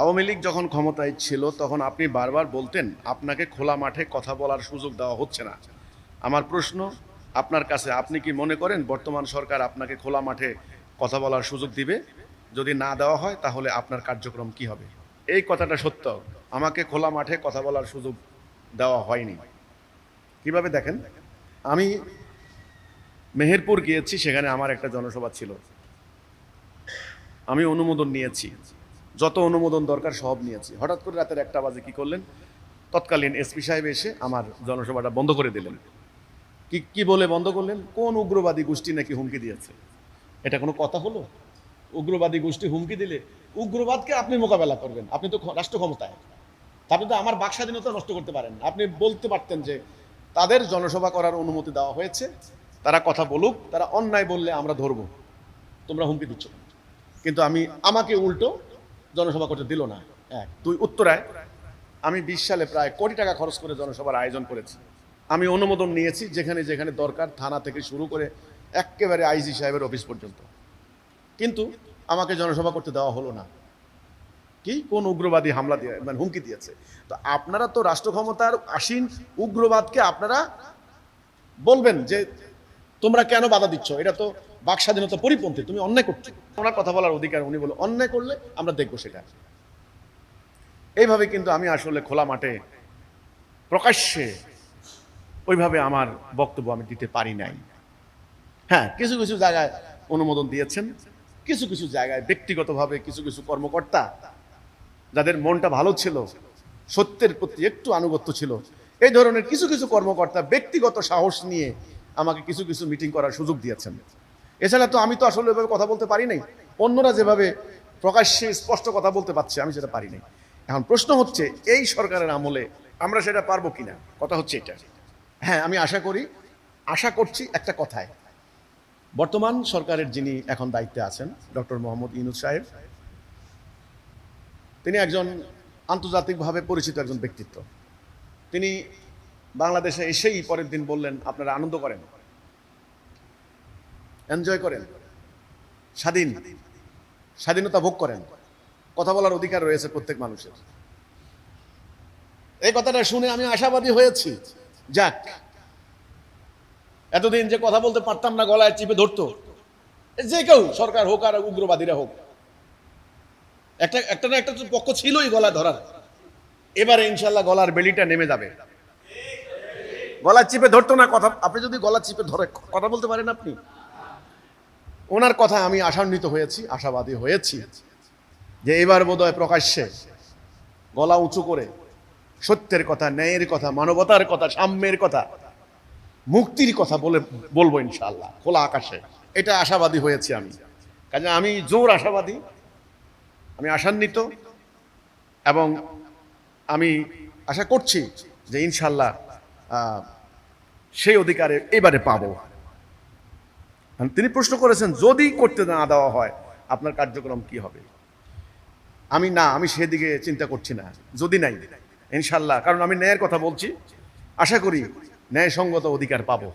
আওয়ামী লীগ যখন ক্ষমতায় ছিল, তখন আপনি বারবার বলতেন, আপনাকে খোলা মাঠে কথা বলার সুযোগ দেওয়া হচ্ছে না। আমার প্রশ্ন, আপনার কাছে, আপনি কি মনে করেন বর্তমান সরকার আপনাকে খোলা মাঠে কথা বলার সুযোগ দিবে? যদি না দেওয়া হয়, তাহলে আপনার কার্যক্রম কি হবে? এই কথাটা সত্য। আমাকে খোলা মাঠে কথা বলার সুযোগ দেওয়া হয়নি। কীভাবে দেখেন? আমি মেহেরপুর গিয়েছি, সেখানে আমার একটা জনসভা ছিল। আমি অনুমোদন নিয়েছি। যত অনুমোদন দরকার সব নিয়েছি। হঠাৎ করে রাতের একটা বাজে কি করলেন? তৎকালীন এসপি সাহেব এসে আমার জনসভাটা বন্ধ করে দিলেন। কি কি বলে বন্ধ করলেন? কোন উগ্রবাদী গোষ্ঠী নাকি হুমকি দিয়েছে? এটা কোনো কথা হলো? উগ্রবাদী গোষ্ঠী হুমকি দিলে উগ্রবাদকে আপনি মোকাবেলা করবেন। আপনি তো রাষ্ট্র ক্ষমতায়। আপনি তো আমার বাক স্বাধীনতা নষ্ট করতে পারেন। আপনি বলতে পারতেন যে তাদের জনসভা করার অনুমতি দেওয়া হয়েছে। তারা কথা বলুক, তারা অন্যায় বললে আমরা ধরবো। তোমরা হুমকি দিচ্ছ কিন্তু আমি, আমাকে উল্টো জনসভা করতে দিল না। এক। দুই, উত্তরায় আমি বিশ সালে প্রায় কোটি টাকা খরচ করে জনসভার আয়োজন করেছি। আমি অনুমোদন নিয়েছি যেখানে যেখানে দরকার থানা থেকে শুরু করে একেবারে আইজি সাহেবের অফিস পর্যন্ত। কিন্তু আমাকে জনসভা করতে দেওয়া হলো না। কি? কোন উগ্রবাদী হামলা দিয়ে মানে হুমকি দিয়েছে। তো আপনারা তো রাষ্ট্র ক্ষমতার আসীন উগ্রবাদকে আপনারা বলবেন যে তোমরা কেন বাধা দিচ্ছ? এটা তো বাক স্বাধীনতা পরিপন্থী, তুমি অন্যায় করছ। ওনার কথা বলার অধিকার উনি বলে অন্যায় করলে আমরা দেখব সেটা। এইভাবে কিন্তু আমি আসলে খোলা মাঠে, প্রকাশ্যে ওইভাবে আমার বক্তব্য আমি দিতে পারি নাই। হ্যাঁ কিছু কিছু জায়গায় অনুমোদন দিয়েছেন, কিছু কিছু জায়গায় ব্যক্তিগতভাবে কিছু কিছু কর্মকর্তা, যাদের মনটা ভালো ছিল, সত্যের প্রতি একটু আনুগত্য ছিল, এই ধরনের কিছু কিছু কর্মকর্তা ব্যক্তিগত সাহস নিয়ে আমাকে কিছু কিছু মিটিং করার সুযোগ দিয়েছেন। এছাড়া তো আমি তো আসলে ওইভাবে কথা বলতে পারি নাই। অন্যরা যেভাবে প্রকাশ্যে স্পষ্ট কথা বলতে পারছে, আমি সেটা পারি নাই। এখন প্রশ্ন হচ্ছে, এই সরকারের আমলে আমরা সেটা পারব কিনা? কথা হচ্ছে এটা। হ্যাঁ আমি আশা করি, আশা করছি একটা কথায়। বর্তমান সরকারের যিনি এখন দায়িত্বে আছেন, ডক্টর মোহাম্মদ ইনুস সাহেব, তিনি একজন আন্তর্জাতিকভাবে পরিচিত একজন ব্যক্তিত্ব। তিনি বাংলাদেশে এসেই পরের দিন বললেন, আপনারা আনন্দ করেন। এনজয় করেন। স্বাধীন। স্বাধীনতা ভোগ করেন। কথা বলার অধিকার রয়েছে প্রত্যেক মানুষের। এই কথাটা শুনে আমি আশাবাদী হয়েছি। যাক, এতদিন যে কথা বলতে পারতাম না, গলায় চিপে ধরতো। যে কেউ, সরকার হোক আর উগ্রবাদীরা হোক। একটা একটা না একটা পক্ষ ছিলই গলা ধরার। এবারে ইনশাল্লাহ গলার বেলিটা নেমে যাবে। গলা চিপে ধরতো না কথা, আপনি যদি গলা চিপে ধরে, কথা বলতে পারেন আপনি? ওনার কথা আমি আশান্বিত হয়েছি, আশাবাদী হয়েছি যে এবার বোধহয় প্রকাশ্যে গলা উঁচু করে সত্যের কথা, ন্যায়ের কথা, মানবতার কথা, সাম্যের কথা, মুক্তির কথা বলে, বলব ইনশাল্লাহ খোলা আকাশে। এটা আশাবাদী হয়েছি আমি। কাজে আমি জোর আশাবাদী, আমি আশান্বিত এবং আমি আশা করছি যে ইনশাল্লাহ সেই অধিকারে এবারে পাব। তিনি প্রশ্ন করেছেন, যদি করতে না দেওয়া হয়, আপনার কার্যক্রম কি হবে? আমি না, আমি সেদিকে চিন্তা করছি না, যদি নাই ইনশাল্লাহ কারণ আমি ন্যায়ের কথা বলছি। আশা করি ন্যায়সঙ্গত অধিকার পাবো।